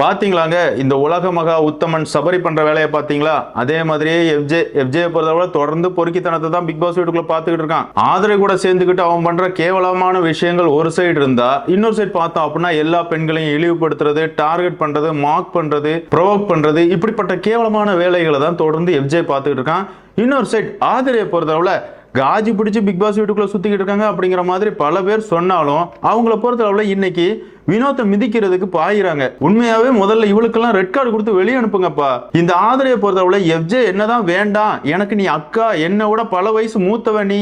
பார்த்தீங்களாங்க இந்த உலக மகா உத்தமன் சபரி பண்ற வேலையை பார்த்தீங்களா அதே மாதிரியே எஃப்ஜே எஃப்ஜே பொறுத்தவரை தொடர்ந்து பொறுக்கித்தனத்தை தான் பிக் பாஸ் வீட்டுக்குள்ள பார்த்துக்கிட்டு இருக்கான். ஆதரவு கூட சேர்ந்துக்கிட்டு அவன் பண்ற கேவலமான விஷயங்கள் ஒரு சைடு இருந்தா இன்னொரு சைடு பார்த்தோம் அப்படின்னா எல்லா பெண்களையும் இழிவுபடுத்துறது டார்கெட் பண்றது மார்க் பண்றது ப்ரொவோக் பண்றது இப்படிப்பட்ட கேவலமான வேலைகளை தான் தொடர்ந்து எஃப்ஜே பார்த்துக்கிட்டு இருக்கான். இன்னொரு சைட் ஆதிரையை பொறுத்தளவுல காஜி பிடிச்சி பிக் பாஸ் வீட்டுக்குள்ள சுத்திக்கிட்டு இருக்காங்க அப்படிங்கிற மாதிரி பல பேர் சொன்னாலும் அவங்கள பொறுத்தளவுல இன்னைக்கு வினோத்தை மிதிக்கிறதுக்கு பாயிறாங்க. உண்மையாவே முதல்ல இவளுக்கெல்லாம் ரெட் கார்டு கொடுத்து வெளியே அனுப்புங்கப்பா. இந்த ஆதரையை பொறுத்தளவுல எஃப்ஜே என்னதான் வேண்டாம் எனக்கு நீ அக்கா என்னை விட பல வயசு மூத்தவன் நீ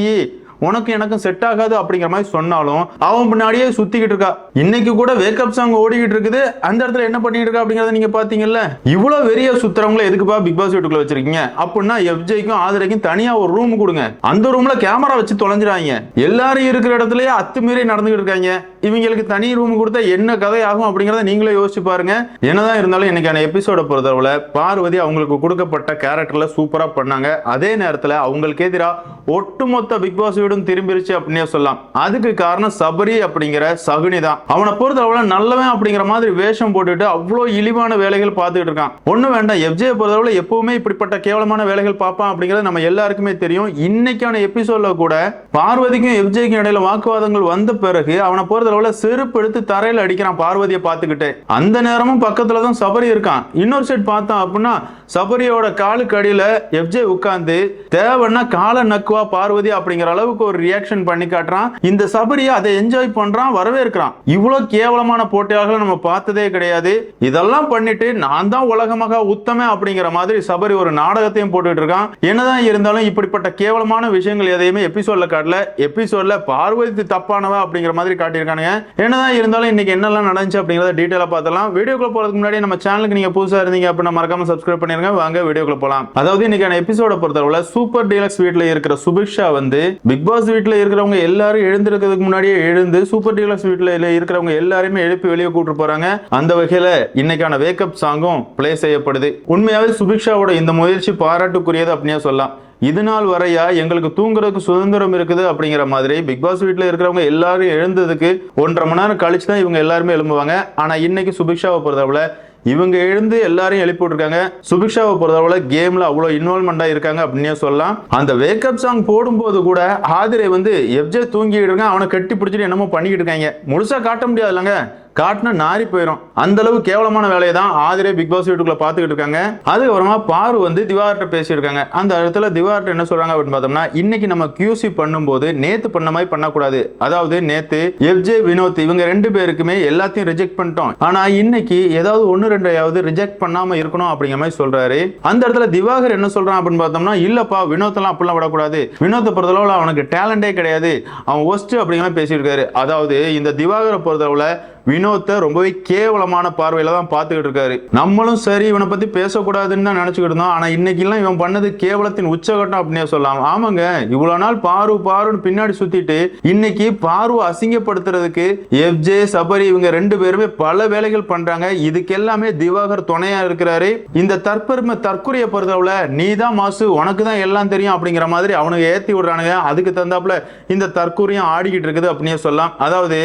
உனக்கு எனக்கும் செட் ஆகாது அப்படிங்கிற மாதிரி சொன்னாலும் அவன் பின்னாடியே சுத்திக்கிட்டு இருக்கா. இன்னைக்கு கூட வேக்கப் சாங் ஓடிக்கிட்டு இருக்குது. அந்த இடத்துல என்ன பண்ணிட்டு இருக்கா அப்படிங்கறத நீங்க பாத்தீங்கல்ல? இவ்வளவு வெறிய சுத்துறவங்கள எதுக்குப்பா பிக் பாஸ் வீட்டுக்குள்ள வச்சிருக்கீங்க? அப்படின்னா எஃப்ஜேக்கும் ஆதரைக்கும் தனியா ஒரு ரூம் கொடுங்க. அந்த ரூம்ல கேமரா வச்சு தொலைஞ்சிடாங்க எல்லாரும் இருக்கிற இடத்துலயே அத்துமீறி நடந்துகிட்டு இருக்காங்க. இவங்களுக்கு தனி ரூம் கொடுத்தா என்ன கதை ஆகும் அப்படிங்கறத நீங்களே யோசிச்சு பாருங்க. என்னதான் இருந்தாலும் இன்னைக்கான எபிசோட பொறுத்தளவுல பார்வதி அவங்களுக்கு கொடுக்கப்பட்ட கேரக்டர்ல சூப்பரா பண்ணாங்க. அதே நேரத்துல அவங்களுக்கு எதிராக ஒட்டுமொத்த பிக் பாஸ் வீடும் திரும்பிருச்சு அப்படின்னே சொல்லலாம். அதுக்கு காரணம் சபரி அப்படிங்கிற சகுனி தான். அவனை பொறுத்தளவுல நல்லவன் அப்படிங்கிற மாதிரி வேஷம் போட்டுட்டு அவ்வளோ இழிவான வேலைகள் பார்த்துக்கிட்டு இருக்கான். ஒன்றும் வேண்டாம் எஃப்ஜே பொறுத்தளவுல எப்பவுமே இப்படிப்பட்ட கேவலமான வேலைகள் பார்ப்பான் அப்படிங்கிறது நம்ம எல்லாருக்குமே தெரியும். இன்னைக்கான எபிசோட்ல கூட பார்வதிக்கும் எஃப்ஜேக்கும் இடையில வாக்குவாதங்கள் வந்த பிறகு அவனை பொறுத்தளவுல செருப்பு எடுத்து தரையில் அடிக்கிறான் பார்வதியை பார்த்துக்கிட்டு. அந்த நேரமும் பக்கத்துல தான் சபரி இருக்கான். இன்னொரு சைடு பார்த்தோம் அப்படின்னா சபரியோட காலுக்கு அடியில் எஃப்ஜே உட்கார்ந்து தேவைன்னா காலை நக்குவா பார்வதி அப்படிங்கிற அளவு அளவுக்கு ஒரு ரியாக்ஷன் பண்ணி காட்டுறான். இந்த சபரி அதை என்ஜாய் பண்றான் வரவேற்கிறான். இவ்வளவு கேவலமான போட்டியாளர்கள் நம்ம பார்த்ததே கிடையாது. இதெல்லாம் பண்ணிட்டு நான் தான் உலகமாக உத்தம அப்படிங்கிற மாதிரி சபரி ஒரு நாடகத்தையும் போட்டுட்டு இருக்கான். என்னதான் இருந்தாலும் இப்படிப்பட்ட கேவலமான விஷயங்கள் எதையுமே எபிசோட்ல காட்டல. எபிசோட்ல பார்வதி தப்பானவா அப்படிங்கிற மாதிரி காட்டியிருக்கானுங்க. என்னதான் இருந்தாலும் இன்னைக்கு என்னெல்லாம் நடந்துச்சு அப்படிங்கறத டீட்டெயிலா பார்த்தலாம் வீடியோக்குள்ள போறதுக்கு முன்னாடி நம்ம சேனலுக்கு நீங்க புதுசா இருந்தீங்க அப்படின்னா மறக்காம சப்ஸ்கிரைப் பண்ணிருங்க. வாங்க வீடியோக்குள்ள போலாம். அதாவது இன்னைக்கான எபிசோட பொறுத்தளவுல சூப்பர் டீலக்ஸ் வீட்ல இருக்கிற சுபிக்ஷா வந்து பிக் பாஸ் வீட்டில் இருக்கிறவங்க எல்லாரும் எழுந்திருக்கிறதுக்கு முன்னாடியே எழுந்து சூப்பர் டீலக்ஸ் வீட்டில் இருக்கிறவங்க எல்லாருமே எழுப்பி வெளியே கூப்பிட்டு போறாங்க. அந்த வகையில இன்னைக்கான வேக்கப் சாங்கும் ப்ளே செய்யப்படுது. உண்மையாவே சுபிக்ஷாவோட இந்த முயற்சி பாராட்டுக்குரியது அப்படின்னே சொல்லலாம். இது நாள் வரையா எங்களுக்கு தூங்குறதுக்கு சுதந்திரம் இருக்குது அப்படிங்கிற மாதிரி பிக் பாஸ் வீட்டில் இருக்கிறவங்க எல்லாரும் எழுந்ததுக்கு ஒன்றரை மணி நேரம் கழிச்சு தான் இவங்க எல்லாருமே எழும்புவாங்க. ஆனால் இன்னைக்கு சுபிக்ஷாவை பொறுத்தவரை இவங்க எழுந்து எல்லாரையும் எழுப்பி விட்டுருக்காங்க சுபிக்ஷாவை பொறுத்தவரை கேம்ல அவ்வளோ இன்வால்மெண்டா இருக்காங்க அப்படின்னே சொல்லலாம். அந்த வேக்கப் சாங் போடும்போது கூட ஆதிரை வந்து எஃப்ஜே தூங்கிட்டு இருக்கான். அவனை கட்டி பிடிச்சிட்டு என்னமோ பண்ணிக்கிட்டு இருக்காங்க. முழுசா காட்ட முடியாது இல்லைங்க காட்டினா நாரி போயிடும் அந்த அளவு கேவலமான வேலையை தான் ஆதிரே பிக் பாஸ் வீட்டுக்குள்ள பார்த்துக்கிட்டு இருக்காங்க. அதுக்கப்புறமா பாரு வந்து திவார்ட்ட பேசியிருக்காங்க. அந்த இடத்துல திவார்ட்ட என்ன சொல்றாங்க அப்படின்னு பார்த்தோம்னா இன்னைக்கு நம்ம கியூசி பண்ணும்போது நேத்து பண்ண மாதிரி பண்ணக்கூடாது. அதாவது நேத்து எஃப்ஜே வினோத் இவங்க ரெண்டு பேருக்குமே எல்லாத்தையும் ரிஜெக்ட் பண்ணிட்டோம். ஆனா இன்னைக்கு ஏதாவது ஒன்னு ரெண்டையாவது ரிஜெக்ட் பண்ணாம இருக்கணும் அப்படிங்கிற மாதிரி சொல்றாரு. அந்த இடத்துல திவாகர் என்ன சொல்றான் அப்படின்னு பார்த்தோம்னா இல்லப்பா வினோத்தெல்லாம் அப்படிலாம் விடக்கூடாது. வினோத்தை பொறுத்தளவுல அவனுக்கு டேலண்டே கிடையாது. அவன் ஒஸ்ட் அப்படிங்கிற மாதிரி பேசியிருக்காரு. அதாவது இந்த திவாகரை பொறுத்தளவுல வினோத்தை ரொம்பவே கேவலமான பார்வையில தான் பார்த்துக்கிட்டு இருக்காரு. நம்மளும் சரி இவனை பத்தி பேசக்கூடாதுன்னு தான் நினைச்சுக்கிட்டு இருந்தோம். ஆனா இன்னைக்கெல்லாம் இவன் பண்ணது கேவலத்தின் உச்சகட்டம் அப்படின்னே சொல்லலாம். ஆமாங்க இவ்வளவு நாள் பாரு பாருன்னு பின்னாடி சுத்திட்டு இன்னைக்கு பாரு அசிங்கப்படுத்துறதுக்கு எஃப்ஜே சபரி இவங்க ரெண்டு பேருமே பல வேலைகள் பண்றாங்க. இதுக்கு எல்லாமே திவாகர் துணையா இருக்கிறாரு. இந்த தற்பெருமை தற்குறிய பொறுத்தவரை நீ தான் மாசு உனக்கு தான் எல்லாம் தெரியும் அப்படிங்கிற மாதிரி அவனுக்கு ஏத்தி விடுறானுங்க. அதுக்கு தந்தாப்புல இந்த தற்கூரியம் ஆடிக்கிட்டு இருக்குது அப்படின்னே சொல்லலாம். அதாவது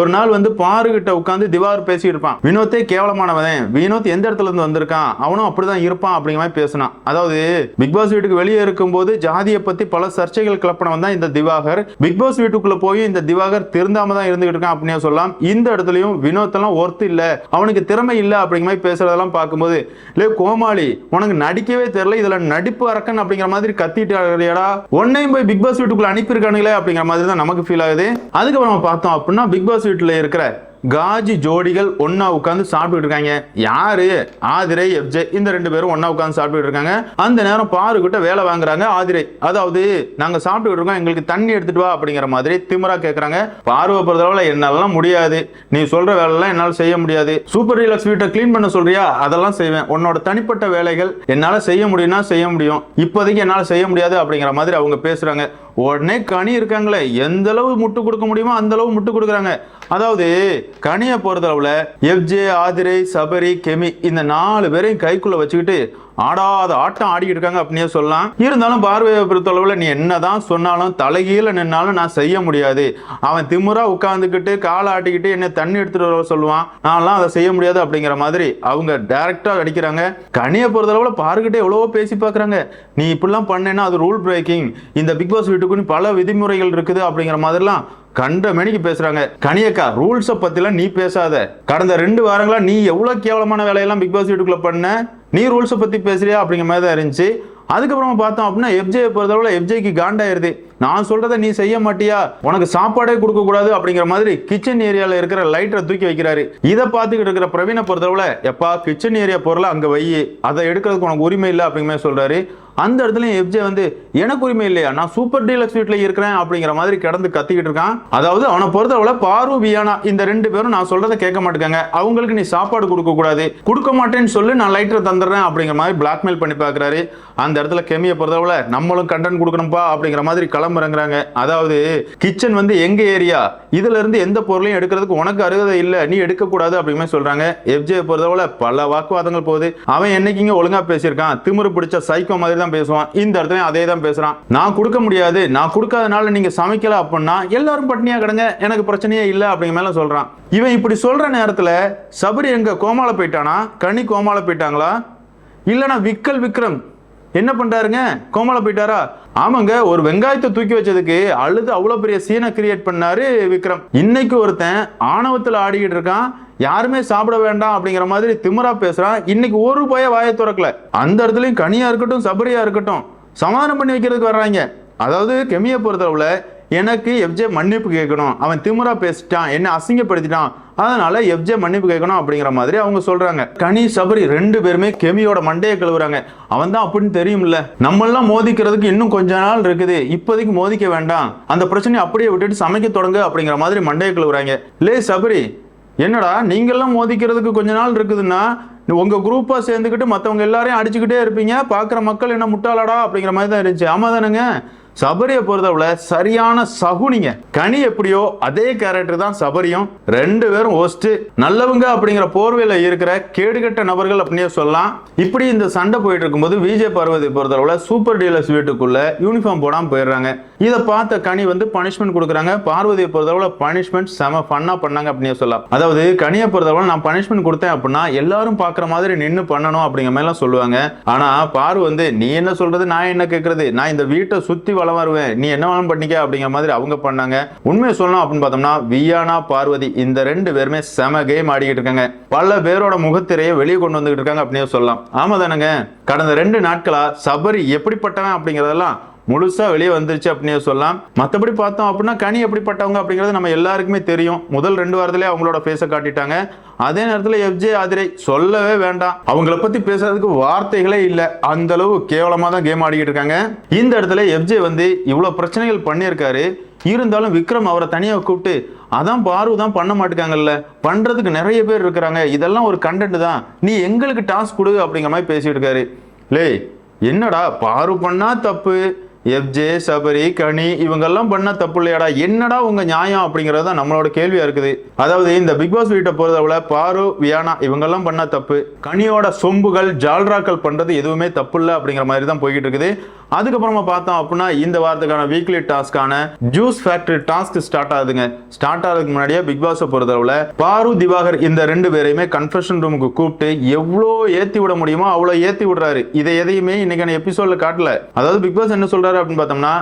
ஒரு நாள் வந்து பாருகிட்ட கிட்ட உட்காந்து திவார் பேசிட்டு இருப்பான். வினோத்தே கேவலமானவன் வினோத் எந்த இடத்துல இருந்து வந்திருக்கான்? அவனும் அப்படிதான் இருப்பான் அப்படிங்கிற மாதிரி பேசினான். அதாவது பிக் பாஸ் வீட்டுக்கு வெளியே இருக்கும்போது ஜாதியை பத்தி பல சர்ச்சைகள் கிளப்பினவன் தான் இந்த திவாகர். பிக் பாஸ் வீட்டுக்குள்ள போய் இந்த திவாகர் திருந்தாம தான் இருந்துகிட்டு இருக்கான் அப்படின்னு சொல்லலாம். இந்த இடத்துலயும் வினோத் எல்லாம் ஒர்த்து இல்ல. அவனுக்கு திறமை இல்ல அப்படிங்கிற மாதிரி பேசுறதெல்லாம் பார்க்கும்போது லே கோமாளி உனக்கு நடிக்கவே தெரியல. இதுல நடிப்பு அரக்கன் அப்படிங்கிற மாதிரி கத்திட்டாடா உன்னையும் போய் பிக் பாஸ் வீட்டுக்குள்ள அனுப்பியிருக்கானுங்களே அப்படிங்கிற மாதிரி தான் நமக்கு ஃபீல் ஆகுது. அதுக்கப்புறம் பார்த்தோம் அப்படின்னா பிக் பாஸ் வீட்டுல இருக்கிற காஜி ஜோடிகள் ஒன்னா உட்காந்து சாப்பிட்டுட்டு இருக்காங்க. யாரு? ஆதிரை எஃப்ஜே இந்த ரெண்டு பேரும் ஒன்னா உட்காந்து சாப்பிட்டுட்டு இருக்காங்க. அந்த நேரம் பாரு கிட்ட வேலை வாங்குறாங்க ஆதிரை. அதாவது நாங்க சாப்பிட்டுட்டு இருக்கோம் எங்களுக்கு தண்ணி எடுத்துட்டு வா அப்படிங்கிற மாதிரி திமிரா கேக்குறாங்க. பார்வை பொறுத்தளவுல என்னாலாம் முடியாது. நீ சொல்ற வேலைலாம் என்னால செய்ய முடியாது. சூப்பர் டீலக்ஸ் வீட்டை க்ளீன் பண்ண சொல்றியா? அதெல்லாம் செய்வேன். உன்னோட தனிப்பட்ட வேலைகள் என்னால செய்ய முடியும்னா செய்ய முடியும். இப்போதைக்கு என்னால செய்ய முடியாது அப்படிங்கிற மாதிரி அவங்க பேசுறாங்க. உடனே கனி இருக்காங்களே. எந்த அளவு முட்டு கொடுக்க முடியுமோ அந்த அளவு முட்டு கொடுக்குறாங்க. அதாவது கனியை பொறுத்தளவில் எஃப்ஜே ஆதிரை சபரி கெமி இந்த நாலு பேரையும் கைக்குள்ளே வச்சுக்கிட்டு ஆடாத ஆட்டம் ஆடிக்கிட்டு இருக்காங்க அப்படின்னே சொல்லலாம். இருந்தாலும் பார்வையை பொறுத்தளவுல நீ என்னதான் சொன்னாலும் தலைகீழ நின்னாலும் நான் செய்ய முடியாது. அவன் திமுறா உட்காந்துக்கிட்டு காலை ஆட்டிக்கிட்டு என்ன தண்ணி எடுத்துட்டு வர சொல்லுவான். நான்லாம் அதை செய்ய முடியாது அப்படிங்கிற மாதிரி அவங்க டைரக்டா அடிக்கிறாங்க கனியை பொறுத்தளவில் பாருக்கிட்டே எவ்வளவோ பேசி பார்க்குறாங்க. நீ இப்படிலாம் பண்ணேன்னா அது ரூல் பிரேக்கிங் இந்த பிக் பாஸ் வீட்டுக்குன்னு பல விதிமுறைகள் இருக்குது அப்படிங்கிற மாதிரிலாம் கண்ட மணிக்கு பேசுறாங்க. கனியக்கா ரூல்ஸை பத்திலாம் நீ பேசாத. கடந்த ரெண்டு வாரங்களா நீ எவ்வளவு கேவலமான வேலையெல்லாம் பிக் பாஸ் வீட்டுக்குள்ள பண்ண? நீ ரூல்ஸை பத்தி பேசுறியா? அப்படிங்கிற மாதிரி தான் இருந்துச்சு. அதுக்கப்புறமா பார்த்தோம் அப்படின்னா எஃப்ஜே பொறுத்தளவில் எஃப்ஜேக்கு காண்டாயிருது. நான் சொல்றதை நீ செய்ய மாட்டியா? உனக்கு சாப்பாடே கொடுக்க கூடாது அப்படிங்கிற மாதிரி கிச்சன் ஏரியால இருக்கிற லைட்டரை தூக்கி வைக்கிறாரு. இதை பார்த்துக்கிட்டு இருக்கிற பிரவீனை பொறுத்தளவுல எப்பா கிச்சன் ஏரியா பொருளை அங்க வை. அதை எடுக்கிறதுக்கு உனக்கு உரிமை இல்லை அப்படிங்கிற சொல்றாரு. அந்த இடத்துல எஃப்ஜே வந்து எனக்கு உரிமை இல்லையா? நான் சூப்பர் டீலக்ஸ் வீட்ல இருக்கிறேன் அப்படிங்கிற மாதிரி கிடந்து கத்திக்கிட்டு இருக்கான். அதாவது அவனை பொறுத்தளவுல பாரு வியானா இந்த ரெண்டு பேரும் நான் சொல்றதை கேட்க மாட்டேங்க அவங்களுக்கு நீ சாப்பாடு கொடுக்க கூடாது கொடுக்க மாட்டேன்னு சொல்லி நான் லைட்டர் தந்துடுறேன் அப்படிங்கிற மாதிரி பிளாக்மெயில் பண்ணி பார்க்குறாரு. அந்த இடத்துல கெமியை பொறுத்தளவுல நம்மளும் கண்டென்ட் கொடுக்கணும்ப்பா அப்படிங்கிற மாதிரி களம்புறங்கிறாங்க அதாவது கிச்சன் வந்து எங்க ஏரியா இதுல இருந்து எந்த பொருளையும் எடுக்கிறதுக்கு உனக்கு அருகதை இல்ல. நீ எடுக்க கூடாது அப்படிங்கிற சொல்றாங்க. எஃப்ஜே பொறுத்தவரை பல வாக்குவாதங்கள் போகுது. அவன் என்னைக்குங்க ஒழுங்கா பேசியிருக்கான்? திமுரு பிடிச்ச சைக்கோ மாதிரி தான் பேசுவான். இந்த இடத்துல அதே தான் பேசுறான். நான் கொடுக்க முடியாது. நான் கொடுக்காதனால நீங்க சமைக்கல அப்படின்னா எல்லாரும் பட்னியா கிடங்க. எனக்கு பிரச்சனையே இல்லை அப்படிங்கிற மேல சொல்றான். இவன் இப்படி சொல்ற நேரத்துல சபரி எங்க கோமால போயிட்டானா? கனி கோமால போயிட்டாங்களா? இல்லனா விக்கல் விக்ரம் என்ன பண்ணுறாருங்க கோமலை போயிட்டாரா? ஆமாங்க ஒரு வெங்காயத்தை தூக்கி வச்சதுக்கு அழுது அவ்வளோ பெரிய சீனை கிரியேட் பண்ணாரு விக்ரம். இன்னைக்கு ஒருத்தன் ஆணவத்தில் ஆடிக்கிட்டு இருக்கான். யாருமே சாப்பிட வேண்டாம் அப்படிங்கிற மாதிரி திமுறா பேசுறான். இன்னைக்கு ஒரு ரூபாய வாயை திறக்கல. அந்த இடத்துலையும் கனியா இருக்கட்டும் சபரியா இருக்கட்டும் சமாதானம் பண்ணி வைக்கிறதுக்கு வர்றாங்க. அதாவது கெமியை பொறுத்தளவில் எனக்கு எஃப்ஜே மன்னிப்பு கேட்கணும். அவன் திமிரா பேசிட்டான். என்ன அசிங்கப்படுத்திட்டான். அதனால எஃப்ஜே மன்னிப்பு கேட்கணும் அப்படிங்கிற மாதிரி அவங்க சொல்றாங்க. கனி சபரி ரெண்டு பேருமே கெமியோட மண்டையை கழுவுறாங்க. அவன் தான் அப்படின்னு தெரியும்ல. நம்மெல்லாம் மோதிக்கிறதுக்கு இன்னும் கொஞ்ச நாள் இருக்குது. இப்போதைக்கு மோதிக்க வேண்டாம். அந்த பிரச்சனையை அப்படியே விட்டுட்டு சமைக்க தொடங்க அப்படிங்கிற மாதிரி மண்டையை கழுவுறாங்க. லே சபரி என்னடா நீங்கெல்லாம் மோதிக்கிறதுக்கு கொஞ்ச நாள் இருக்குதுன்னா உங்க குரூப்பா சேர்ந்துக்கிட்டு மற்றவங்க எல்லாரையும் அடிச்சுக்கிட்டே இருப்பீங்க. பார்க்குற மக்கள் என்ன முட்டாளாடா? அப்படிங்கிற மாதிரி தான் இருந்துச்சு. ஆமா தானேங்க சபரியை பொறுத்தவரை சரியான சகுனிங்க கனி எப்படியோ அதே கேரக்டர் தான் சபரியும். ரெண்டு பேரும் ஒஸ்ட் நல்லவங்க அப்படிங்கிற போர்வையில இருக்கிற கேடுகட்ட நபர்கள் அப்படின்னே சொல்லலாம். இப்படி இந்த சண்டை போயிட்டு இருக்கும்போது விஜய் பார்வதி பொறுத்தவரை சூப்பர் டீலர்ஸ் வீட்டுக்குள்ள யூனிஃபார்ம் போடாமல் போயிடுறாங்க. இதை பார்த்த கனி வந்து பனிஷ்மெண்ட் கொடுக்குறாங்க. பார்வதியை பொறுத்தளவுல பனிஷ்மெண்ட் செம ஃபன்னா பண்ணாங்க அப்படின்னு சொல்லலாம். அதாவது கனியை பொறுத்தளவுல நான் பனிஷ்மெண்ட் கொடுத்தேன் அப்படின்னா எல்லாரும் பார்க்குற மாதிரி நின்று பண்ணணும் அப்படிங்கிற மாதிரிலாம் சொல்லுவாங்க. ஆனா பாரு வந்து நீ என்ன சொல்றது நான் என்ன கேட்கறது நான் இந்த வீட்டை சுத்தி வளம் வருவேன். நீ என்ன வேணாலும் பண்ணிக்க அப்படிங்கிற மாதிரி அவங்க பண்ணாங்க. உண்மையை சொல்லணும் அப்படின்னு பார்த்தோம்னா வியானா பார்வதி இந்த ரெண்டு பேருமே செம கேம் ஆடிக்கிட்டு இருக்காங்க. பல பேரோட முகத்திரையை வெளியே கொண்டு வந்துகிட்டு இருக்காங்க அப்படின்னு சொல்லலாம். ஆமா தானேங்க கடந்த ரெண்டு நாட்களா சபரி எப்படிப்பட்டவன் அப்படிங்கிறதெல்லாம் முழுசா வெளியே வந்துருச்சு அப்படின்னு சொல்லலாம். மற்றபடி பார்த்தோம் அப்படின்னா கனி எப்படிப்பட்டவங்க அப்படிங்கிறது நம்ம எல்லாருக்குமே தெரியும். முதல் ரெண்டு வாரத்திலே அவங்களோட ஃபேஸை காட்டிட்டாங்க. அதே நேரத்தில் எஃப்ஜே ஆதிரை சொல்லவே வேண்டாம். அவங்கள பத்தி பேசுறதுக்கு வார்த்தைகளே இல்லை. அந்த அளவு கேவலமா தான் கேம் ஆடிக்கிட்டு இருக்காங்க. இந்த இடத்துல எஃப்ஜே வந்து இவ்வளவு பிரச்சனைகள் பண்ணியிருக்காரு. இருந்தாலும் விக்ரம் அவரை தனியாக கூப்பிட்டு அதான் பார்வை தான் பண்ண மாட்டேங்காங்கல்ல பண்றதுக்கு நிறைய பேர் இருக்கிறாங்க. இதெல்லாம் ஒரு கண்டென்ட் தான். நீ எங்களுக்கு டாஸ்க் கொடு அப்படிங்கிற மாதிரி பேசிட்டு இருக்காரு. லே என்னடா பாரு பண்ணா தப்பு. எஃப்ஜே சபரி கனி இவங்கெல்லாம் பண்ண தப்பு இல்லையாடா என்னடா உங்க நியாயம் அப்படிங்கிறது தான் நம்மளோட கேள்வியா இருக்குது. அதாவது இந்த பிக் பாஸ் வீட்டை பொறுத்தவரை பாரு வியானா இவங்கெல்லாம் பண்ண தப்பு. கனியோட சொம்புகள் ஜால்ராக்கள் பண்றது எதுவுமே தப்பு இல்லை அப்படிங்கிற மாதிரி தான் போய்கிட்டு இருக்குது. அதுக்கப்புறமா பார்த்தோம் அப்படின்னா இந்த வாரத்துக்கான வீக்லி டாஸ்க்கான ஜூஸ் ஃபேக்டரி டாஸ்க் ஸ்டார்ட் ஆகுதுங்க. ஸ்டார்ட் ஆகிறதுக்கு முன்னாடியே பிக் பாஸை பொறுத்தளவில் பாரு திவாகர் இந்த ரெண்டு பேரையுமே கன்ஃபெஷன் ரூமுக்கு கூப்பிட்டு எவ்வளோ ஏற்றி விட முடியுமோ அவ்வளோ ஏற்றி விடுறாரு. இதை எதையுமே இன்னைக்கான எபிசோடில் காட்டல. அதாவது பிக் பாஸ் என்ன சொல்றாரு அப்படின்னு பார்த்தோம்னா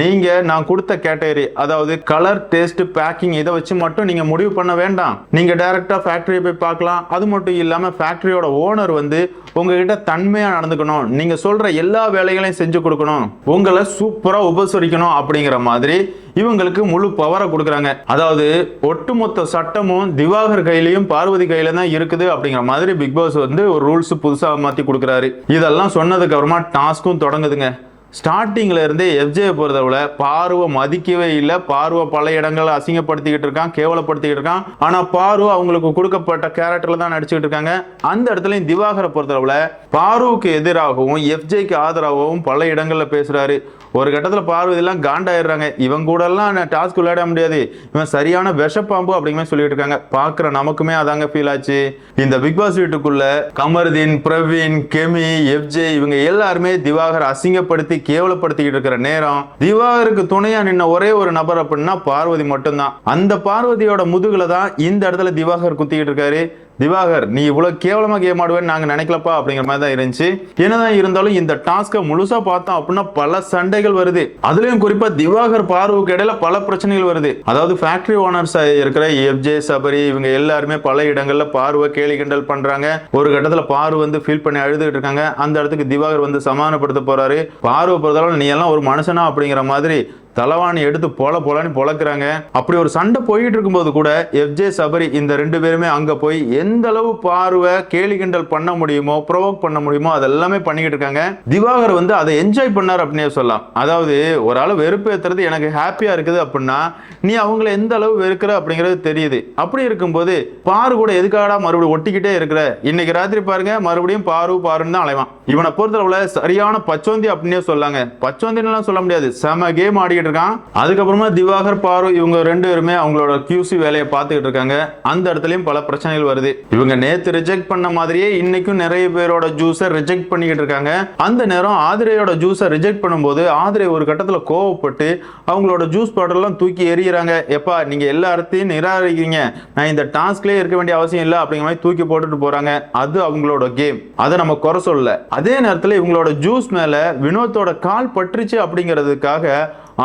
நீங்கள் நான் கொடுத்த கேட்டகரி அதாவது கலர் டேஸ்ட் பேக்கிங் இதை வச்சு மட்டும் நீங்கள் முடிவு பண்ண வேண்டாம். நீங்கள் டைரெக்டாக ஃபேக்ட்ரியை போய் பார்க்கலாம். அது மட்டும் இல்லாமல் ஃபேக்ட்ரியோட ஓனர் வந்து உங்ககிட்ட தன்மையாக நடந்துக்கணும். நீங்கள் சொல்கிற எல்லா வேலைகளையும் செஞ்சு கொடுக்கணும். உங்களை சூப்பராக உபசரிக்கணும் அப்படிங்கிற மாதிரி இவங்களுக்கு முழு பவரை கொடுக்குறாங்க. அதாவது ஒட்டுமொத்த சட்டமும் திவாகர் கையிலையும் பார்வதி கையில தான் இருக்குது அப்படிங்கிற மாதிரி பிக் பாஸ் வந்து ஒரு ரூல்ஸ் புதுசாக மாற்றி கொடுக்குறாரு. இதெல்லாம் சொன்னதுக்கு அப்புறமா டாஸ்க்கும் தொடங்குதுங்க. ஸ்டார்டிங்கில் இருந்தே எஃப்ஜே பொறுத்தவரை பார்வை மதிக்கவே இல்லை. பார்வை பல இடங்களை அசிங்கப்படுத்திக்கிட்டு இருக்கான் கேவலப்படுத்திக்கிட்டு இருக்கான். ஆனால் பார்வை அவங்களுக்கு கொடுக்கப்பட்ட கேரக்டரில் தான் நடிச்சுக்கிட்டு இருக்காங்க. அந்த இடத்துலையும் திவாகரை பொறுத்தளவுல பார்வுக்கு எதிராகவும் எஃப்ஜேக்கு ஆதரவாகவும் பல இடங்களில் பேசுகிறாரு ஒரு கட்டத்தில் பார்வதியெல்லாம் காண்டாயிடுறாங்க. இவன் கூடலாம் டாஸ்க் விளையாட முடியாது. இவன் சரியான விஷப்பாம்பு அப்படிங்கிற சொல்லிட்டு இருக்காங்க. பார்க்குற நமக்குமே அதாங்க ஃபீல் ஆச்சு. இந்த பிக் பாஸ் வீட்டுக்குள்ள கமருதீன் பிரவீன் கெமி எஃப்ஜே இவங்க எல்லாருமே திவாகர் அசிங்கப்படுத்தி கேவலப்படுத்திக்கிட்டு இருக்கிற நேரம். திவாகருக்கு துணையா நின்ன ஒரே ஒரு நபர் அப்படின்னா பார்வதி மட்டும்தான். அந்த பார்வதியோட முதுகுல தான் இந்த இடத்துல திவாகர் குத்திக்கிட்டு இருக்காரு. திவாகர் நீ இவ்வளோ கேவலமாக கேம் ஆடுவேன்னு நாங்கள் நினைக்கலப்பா அப்படிங்கிற மாதிரி தான் இருந்துச்சு. என்னதான் இருந்தாலும் இந்த டாஸ்க்கை முழுசாக பார்த்தோம் அப்படின்னா பல சண்டைகள் வருது. அதுலேயும் குறிப்பாக திவாகர் பார்வுக்கு இடையில பல பிரச்சனைகள் வருது. அதாவது ஃபேக்டரி ஓனர்ஸ் இருக்கிற எஃப்ஜே சபரி இவங்க எல்லாருமே பல இடங்களில் பார்வை கேலி கிண்டல் பண்ணுறாங்க ஒரு கட்டத்தில் பார்வை வந்து ஃபீல் பண்ணி அழுதுகிட்டு இருக்காங்க. அந்த இடத்துக்கு திவாகர் வந்து சமாதானப்படுத்த போகிறாரு பார்வை பொறுத்தளவு நீ எல்லாம் ஒரு மனுஷனா அப்படிங்கிற மாதிரி தலவாணி எடுத்து பொல பொலன்னு பொழக்கிறாங்க. அப்படி ஒரு சண்டை போயிட்டு இருக்கும்போது கூட எஃப்ஜே சபரி இந்த ரெண்டு பேருமே அங்க போய் எந்த அளவு பார்வை கேலி கிண்டல் பண்ண முடியுமோ ப்ரொவோக் பண்ண முடியுமோ அதெல்லாமே பண்ணிக்கிட்டு இருக்காங்க. திவாகர் வந்து அதை என்ஜாய் பண்ணார் அப்படின்னே சொல்லலாம். அதாவது ஒரு ஆள் வெறுப்பு ஏத்துறது எனக்கு ஹாப்பியா இருக்குது அப்படின்னா நீ அவங்கள எந்த அளவு வெறுக்கிற அப்படிங்கிறது தெரியுது. அப்படி இருக்கும்போது பாரு கூட எதுக்காடா மறுபடியும் ஒட்டிக்கிட்டே இருக்கிற? இன்னைக்கு ராத்திரி பாருங்க மறுபடியும் பாரு பாருன்னு தான் அலைவான். இவனை பொறுத்தளவுல சரியான பச்சோந்தி அப்படின்னே சொல்லாங்க. பச்சோந்தின்லாம் சொல்ல முடியாது. செம கேம் ஆடிக்கிட்டு இருக்கான். அதுக்கப்புறமா திவாகர் பாரு இவங்க ரெண்டு பேருமே அவங்களோட கியூசி வேலையை பார்த்துக்கிட்டு இருக்காங்க. அந்த இடத்துலயும் பல பிரச்சனைகள் வருது. இவங்க நேத்து ரிஜெக்ட் பண்ண மாதிரியே இன்னைக்கும் நிறைய பேரோட ஜூஸை ரிஜெக்ட் பண்ணிக்கிட்டு இருக்காங்க. அந்த நேரம் ஆதிரையோட ஜூஸை ரிஜெக்ட் பண்ணும்போது ஆதிரை ஒரு கட்டத்தில் கோவப்பட்டு அவங்களோட ஜூஸ் பாட்டிலாம் தூக்கி எறிகிறாங்க. எப்பா நீங்க எல்லாத்தையும் நிராகரிக்கிறீங்க. நான் இந்த டாஸ்க்லேயே இருக்க வேண்டிய அவசியம் இல்லை அப்படிங்கிற மாதிரி தூக்கி போட்டுட்டு போறாங்க. அது அவங்களோட கேம் அதை நம்ம குறை சொல்லல. அதே நேரத்தில் இவங்களோட ஜூஸ் மேல வினோத்தோட கால் பற்றுச்சு அப்படிங்கிறதுக்காக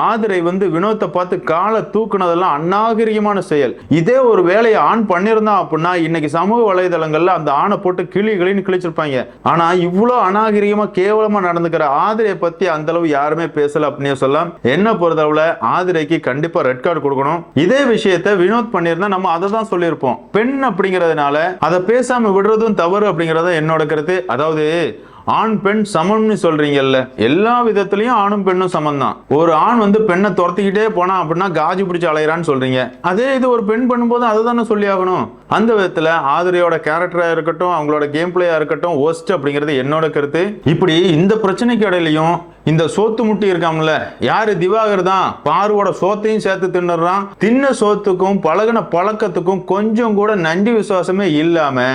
ஆதிரை வந்து வினோத்தை பார்த்து காலை தூக்குனதெல்லாம் அநாகரிகமான செயல். இதே ஒரு வேலையை ஆண் பண்ணியிருந்தான் அப்படின்னா இன்னைக்கு சமூக வலைதளங்கள்ல அந்த ஆணை போட்டு கிளி கிளின்னு கிழிச்சிருப்பாங்க. ஆனா இவ்வளோ அநாகரிகமா கேவலமா நடந்துக்கிற ஆதிரையை பத்தி அந்த அளவு யாருமே பேசல அப்படின்னே சொல்லலாம். என்ன பொறுத்தளவுல ஆதிரைக்கு கண்டிப்பா ரெட் கார்டு கொடுக்கணும். இதே விஷயத்த வினோத் பண்ணியிருந்தா நம்ம அதை தான் சொல்லியிருப்போம். பெண் அப்படிங்கிறதுனால அதை பேசாம விடுறதும் தவறு அப்படிங்கிறத என்னோட கருத்து. அதாவது ஆண் பெண் சமம்னு சொல்றீங்கல்ல எல்லா விதத்திலையும் ஆணும் பெண்ணும் சமம் தான் ஒரு ஆண் வந்து பெண்ணை துரத்திக்கிட்டே போனா அப்படின்னா காஜி பிடிச்சி அலையிறான்னு சொல்றீங்க. அதே இது ஒரு பெண் பண்ணும்போது அதை தானே சொல்லி ஆகணும். அந்த விதத்துல ஆதிரியோட கேரக்டரா இருக்கட்டும் அவங்களோட கேம் பிளேயா இருக்கட்டும் ஒஸ்ட் அப்படிங்கிறது என்னோட கருத்து. இப்படி இந்த பிரச்சனைக்கு இடையிலையும் இந்த சோத்து முட்டி இருக்காமல யாரு திவாகர் தான்? பார்வோட சோத்தையும் சேர்த்து தின்னுறான் தின்ன சோத்துக்கும் பழகின பழக்கத்துக்கும் கொஞ்சம் கூட நன்றி விசுவாசமே இல்லாம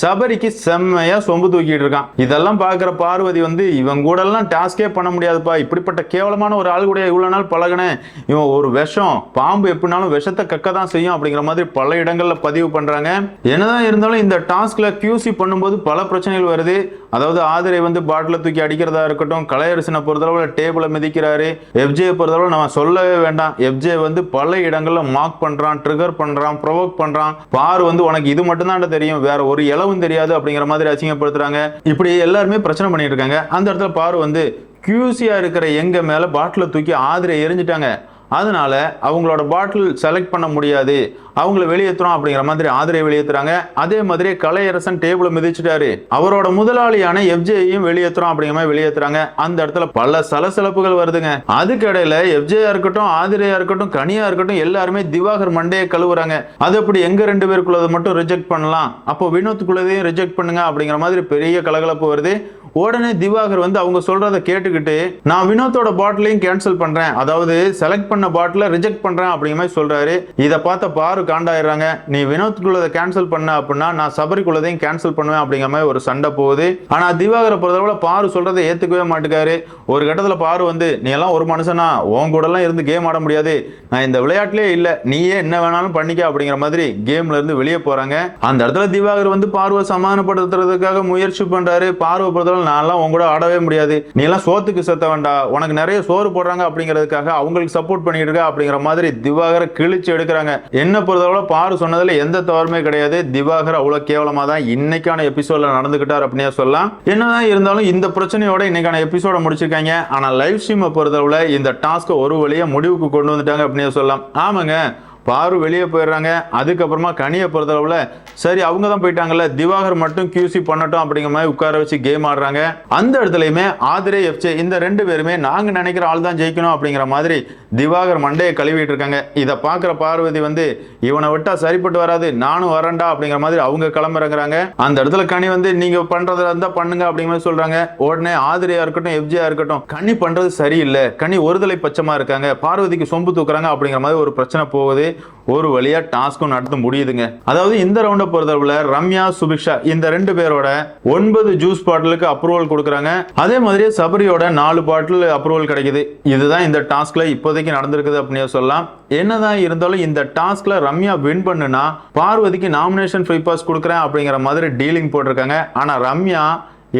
சபரிக்கு செம்மையா சொம்பு தூக்கிட்டு இருக்கான். இதெல்லாம் பார்க்குற பார்வதி வந்து இவன் கூட எல்லாம் டாஸ்கே பண்ண முடியாதுப்பா. இப்படிப்பட்ட கேவலமான ஒரு ஆள் கூட இவ்வளவு நாள் பழகினேன். இவன் ஒரு விஷம் பாம்பு எப்படினாலும் விஷத்தை கக்க தான் செய்யும் அப்படிங்கிற மாதிரி பல இடங்கள்ல பதிவு பண்றாங்க. என்னதான் இருந்தாலும் இந்த டாஸ்க்ல கியூசி பண்ணும்போது பல பிரச்சனைகள் வருது. அதாவது ஆதிரை வந்து பாட்டில தூக்கி அடிக்கிறதா இருக்கட்டும் கலையரசனை பொறுத்தளவுல டேபிளை மிதிக்கிறாரு. எஃப்ஜே பொறுத்தளவு நம்ம சொல்லவே வேண்டாம். எஃப்ஜே வந்து பல இடங்கள்ல மார்க் பண்றான் ட்ரிகர் பண்றான் ப்ரொவோக் பண்றான். பார் வந்து உனக்கு இது மட்டும் தான் தெரியும். வேற ஒரு அளவும் தெரியாது அப்படிங்கிற மாதிரி அசிங்கப்படுத்துறாங்க. இப்படி எல்லாருமே பிரச்சனை பண்ணிட்டு இருக்காங்க அந்த இடத்துல பாரு வந்து கியூசியா இருக்கிற எங்க மேல பாட்டில தூக்கி ஆதிரை எரிஞ்சிட்டாங்க. அதனால அவங்களோட பாட்டில் செலக்ட் பண்ண முடியாது. அவங்கள வெளியேற்றுறோம் அப்படிங்கிற மாதிரி ஆதிரை வெளியேற்றுறாங்க அதே மாதிரி கலையரசன் டேபிள மிதிச்சிட்டாரு. அவரோட முதலாளியான எஃப்ஜேயும் வெளியேற்றுறோம் அப்படிங்கிற மாதிரி வெளியேற்றுறாங்க அந்த இடத்துல பல சலசலப்புகள் வருதுங்க. அதுக்கடையில எஃப்ஜேயா இருக்கட்டும் ஆதிரையா இருக்கட்டும் கனியா இருக்கட்டும் எல்லாருமே திவாகர் மண்டையை கழுவுறாங்க. அது எப்படி எங்க ரெண்டு பேருக்குள்ளதை மட்டும் ரிஜெக்ட் பண்ணலாம்? அப்போ வினோத்துக்குள்ளதையும் ரிஜெக்ட் பண்ணுங்க அப்படிங்கிற மாதிரி பெரிய கலகலப்பு வருது. உடனே திவாகர் வந்து அவங்க சொல்றத கேட்டுக்கிட்டு நான் வினோத்தோட பாட்டிலையும் கேன்சல் பண்றேன். அதாவது செலக்ட் பண்ண பாட்டில ரிஜெக்ட் பண்றேன் அப்படிங்கிற மாதிரி சொல்றாரு. இதை பார்த்த பாரு காண்டாயிடுறாங்க. நீ வினோத்துக்குள்ளதை கேன்சல் பண்ண அப்படின்னா நான் சபரிக்குள்ளதையும் கேன்சல் பண்ணுவேன் அப்படிங்கிற மாதிரி ஒரு சண்டை போகுது. ஆனா திவாகரை பொறுத்தளவுல பாரு சொல்றதை ஏத்துக்கவே மாட்டேக்காரு. ஒரு கட்டத்துல பாரு வந்து நீ எல்லாம் ஒரு மனுஷனா? உன் கூட எல்லாம் இருந்து கேம் ஆட முடியாது. நான் இந்த விளையாட்டுலயே இல்ல. நீயே என்ன வேணாலும் பண்ணிக்க அப்படிங்கிற மாதிரி கேம்ல இருந்து வெளியே போறாங்க. அந்த இடத்துல திவாகர் வந்து பார்வை சமாதானப்படுத்துறதுக்காக முயற்சி பண்றாரு. பார்வை பொறுத்தவரை நான்லாம் உன் கூட ஆடவே முடியாது. நீ எல்லாம் சோத்துக்கு செத்த வேண்டாம் உனக்கு நிறைய சோறு போடுறாங்க அப்படிங்கிறதுக்காக அவங்களுக்கு சப்போர்ட் பண்ணிட்டு இருக்க அப்படிங்கிற மாதிரி திவாகரை கிழிச்சு எடுக்கிறாங்க. என்ன பொறுத்தவரை பாரு சொன்னதுல எந்த தவறுமே கிடையாது. திவாகர் அவ்வளவு கேவலமா தான் இன்னைக்கான எபிசோட்ல நடந்துகிட்டார் அப்படின்னே சொல்லலாம். என்னதான் இருந்தாலும் இந்த பிரச்சனையோட இன்னைக்கான எபிசோட முடிச்சிருக்காங்க. ஆனா லைவ் ஸ்ட்ரீமை பொறுத்தவரை இந்த டாஸ்க்கை ஒரு வழியா முடிவுக்கு கொண்டு வந்துட்டாங்க அப்படின்னே சொல்லலாம். ஆமாங்க பாரு வெளியே போயிடுறாங்க. அதுக்கப்புறமா கனியை பொறுத்தளவுல சரி அவங்க தான் போயிட்டாங்கல்ல. திவாகர் மட்டும் கியூசி பண்ணட்டும் அப்படிங்கிற மாதிரி உட்கார வச்சு கேம் ஆடுறாங்க. அந்த இடத்துலையுமே ஆதிரே எஃப்ஜே இந்த ரெண்டு பேருமே நாங்க நினைக்கிற ஆள் தான் ஜெயிக்கணும் அப்படிங்கிற மாதிரி திவாகர் மண்டையை கழுவிட்டு இருக்காங்க. இதை பார்க்குற பார்வதி வந்து இவனை விட்டா சரிப்பட்டு வராது நானும் வரேன்டா அப்படிங்கிற மாதிரி அவங்க கிளம்புறங்கிறாங்க. அந்த இடத்துல கனி வந்து நீங்க பண்றதுல இருந்தா பண்ணுங்க அப்படிங்கிற மாதிரி சொல்றாங்க. உடனே ஆதிரியா இருக்கட்டும் எஃப்ஜியா இருக்கட்டும் கனி பண்றது சரியில்லை. கனி ஒருதலை பட்சமா இருக்காங்க. பார்வதிக்கு சொம்பு தூக்குறாங்க அப்படிங்கிற மாதிரி ஒரு பிரச்சனை போகுது. ஒரு வழியா டாஸ்க்கும் நடத்த முடியுதுங்க. அதாவது இந்த ரவுண்டை பொறுத்தளவுல ரம்யா சுபிக்ஷா இந்த ரெண்டு பேரோட ஒன்பது ஜூஸ் பாட்டிலுக்கு அப்ரூவல் கொடுக்குறாங்க. அதே மாதிரி சபரியோட நாலு பாட்டில் அப்ரூவல் கிடைக்குது. இதுதான் இந்த டாஸ்க்ல இப்போதைக்கு நடந்திருக்குது அப்படின்னு சொல்லலாம். என்னதான் இருந்தாலும் இந்த டாஸ்க்ல ரம்யா வின் பண்ணுனா பார்வதிக்கு நாமினேஷன் ஃப்ரீ பாஸ் கொடுக்குறேன் அப்படிங்கிற மாதிரி டீலிங் போட்டிருக்காங்க. ஆனா ரம்யா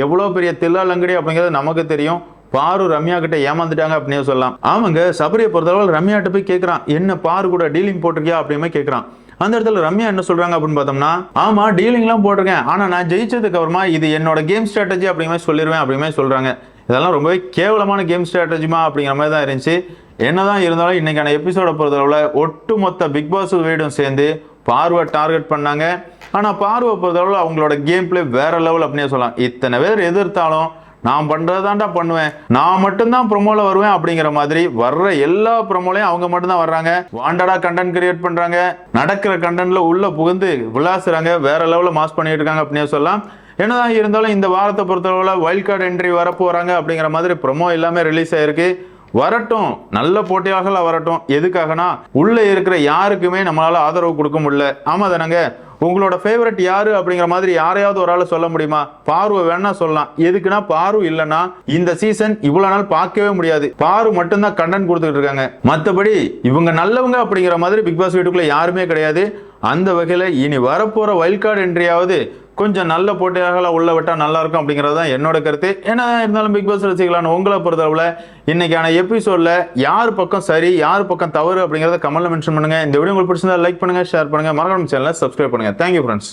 எவ்வளோ பெரிய தில்லாலங்கடி அப்படிங்கிறது நமக்கு தெரியும். பாரு ரம்யா கிட்ட ஏமாந்துட்டாங்க அப்படின்னு சொல்லலாம். ஆமாங்க சபரியை பொறுத்தளவு ரம்யாட்ட போய் கேட்குறான் என்ன பாரு கூட டீலிங் போட்டிருக்கியா? அப்படின்னு கேட்குறான் அந்த இடத்துல ரம்யா என்ன சொல்றாங்க அப்படின்னு பார்த்தோம்னா ஆமா டீலிங்லாம் போட்டிருக்கேன். ஆனா நான் ஜெயிச்சதுக்கு அப்புறமா இது என்னோட கேம் ஸ்ட்ராட்டஜி அப்படிங்கிற சொல்லிடுவேன் அப்படிமே சொல்றாங்க. இதெல்லாம் ரொம்பவே கேவலமான கேம் ஸ்ட்ராட்டஜிமா அப்படிங்கிற மாதிரி தான் இருந்துச்சு. என்னதான் இருந்தாலும் இன்னைக்கான எபிசோட ஒட்டு ஒட்டுமொத்த பிக் பாஸ் வீடும் சேர்ந்து பார்வை டார்கெட் பண்ணாங்க. ஆனால் பார்வை பொறுத்தளவில் அவங்களோட கேம் பிளே வேற லெவல் அப்படின்னே சொல்லலாம். இத்தனை பேர் எதிர்த்தாலும் நான் பண்ணுறதாண்டா பண்ணுவேன். நான் மட்டும்தான் ப்ரொமோவில் வருவேன் அப்படிங்கிற மாதிரி வர்ற எல்லா ப்ரொமோலையும் அவங்க மட்டும்தான் வர்றாங்க. வாண்டடா கண்டென்ட் கிரியேட் பண்ணுறாங்க நடக்கிற கண்டென்ட்டில் உள்ளே புகுந்து விளாசுறாங்க. வேறு லெவலில் மாஸ் பண்ணிட்டு இருக்காங்க அப்படின்னு சொல்லலாம். என்னதான் இருந்தாலும் இந்த வாரத்தை பொறுத்தளவில் வைல்ட் கார்டு என்ட்ரி வரப்போகிறாங்க அப்படிங்கிற மாதிரி ப்ரொமோ எல்லாமே ரிலீஸ் ஆயிருக்கு. வரட்டும். நல்ல போட்டியாக வரட்டும். எதுக்காகனா உள்ளே இருக்கிற யாருக்குமே நம்மளால் ஆதரவு கொடுக்க முடியல. ஆமா தானங்க. உங்களோட ஃபேவரட் யாரு அப்படிங்கிற மாதிரி யாரையாவது ஒரு ஆள் சொல்ல முடியுமா? பார்வை வேணா சொல்லலாம். எதுக்குன்னா பாரு இல்லைன்னா இந்த சீசன் இவ்வளவு நாள் பார்க்கவே முடியாது. பாரு மட்டும்தான் கண்டென்ட் கொடுத்துட்டு இருக்காங்க. மற்றபடி இவங்க நல்லவங்க அப்படிங்கிற மாதிரி பிக் பாஸ் வீட்டுக்குள்ள யாருமே கிடையாது. அந்த வகையில் இனி வரப்போற வைல்ட் கார்டு என்ட்ரியாவது கொஞ்சம் நல்ல போட்டியாக உள்ள விட்டால் நல்லா இருக்கும் அப்படிங்கிறது தான் என்னோட கருத்து. என்ன இருந்தாலும் பிக் பாஸ் ரசிகளான உங்களை பொறுத்தளவில் இன்றைக்கான எபிசோட்ல யார் பக்கம் சரி யார் பக்கம் தவறு அப்படிங்கிறத கமெண்ட்டில் மென்ஷன் பண்ணுங்கள் இந்த வீடியோ உங்களுக்கு பிடிச்சிருந்தா லைக் பண்ணுங்க ஷேர் பண்ணுங்க. மறக்காம சேனலை சப்ஸ்கிரைப் பண்ணுங்கள் தேங்க்யூ ஃப்ரெண்ட்ஸ்